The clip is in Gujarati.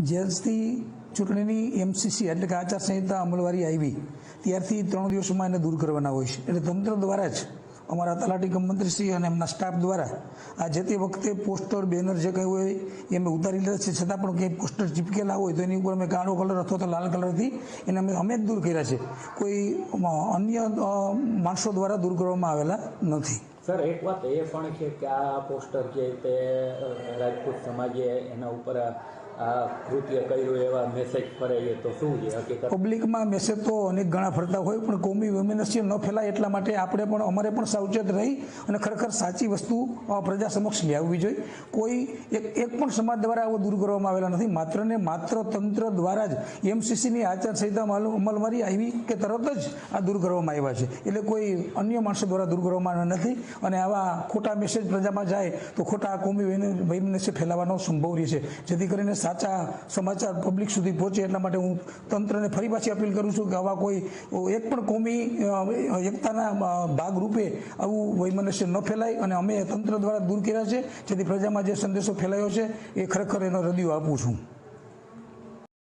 જ્યારથી ચૂંટણીની એમસીસી એટલે કે આચારસંહિતા અમલવારી આવી, ત્યારથી ત્રણ દિવસમાં એને દૂર કરવાના હોય છે. એટલે તંત્ર દ્વારા જ અમારા તલાટી કમ મંત્રીશ્રી અને એમના સ્ટાફ દ્વારા આ જે તે વખતે પોસ્ટર, બેનર જે કંઈ હોય, એ અમે ઉતારી લીધા છે. છતાં પણ કંઈ પોસ્ટર ચીપકેલા હોય તો એની ઉપર અમે કાળો કલર અથવા તો લાલ કલરથી એને અમે અમે જ દૂર કર્યા છે. કોઈ અન્ય માણસો દ્વારા દૂર કરવામાં આવેલા નથી. સર, એક વાત એ પણ છે કે આ પોસ્ટર જે તે રાજપૂત સમાજે એના ઉપર આ કૃત્ય કર્યું એવા મેસેજ ફરે તો શું છે? હકીકત? પબ્લિકમાં મેસેજ તો અનેક ઘણા ફરતા હોય, પણ કોમી વૈમનસ્ય ન ફેલાય એટલા માટે આપણે પણ, અમારે પણ સાવચેત રહી અને ખરેખર સાચી વસ્તુ પ્રજા સમક્ષ લાવવી જોઈએ. કોઈ એક એક પણ સમાજ દ્વારા આવો દૂર કરવામાં આવેલા નથી. માત્ર ને માત્ર તંત્ર દ્વારા જ એમસીસીની આચારસંહિતા માલુ- અમલવારી આવી કે તરત જ આ દૂર કરવામાં આવ્યા છે. એટલે કોઈ અન્ય માણસો દ્વારા દૂર કરવામાં નથી અને આવા ખોટા મેસેજ પ્રજામાં જાય તો ખોટા કોમી વૈમનસ્ય ફેલાવાનો સંભવ રહે છે. જેથી કરીને સાચા સમાચાર પબ્લિક સુધી પહોંચે એટલા માટે હું તંત્રને ફરી પાછી અપીલ કરું છું કે આવા કોઈ, એક પણ કોમી એકતાના ભાગરૂપે આવું વૈમનસ્ય ન ફેલાય અને અમે તંત્ર દ્વારા દૂર કર્યા છે. જેથી પ્રજામાં જે સંદેશો ફેલાયો છે એ ખરેખર એનો રદિયો આપું છું.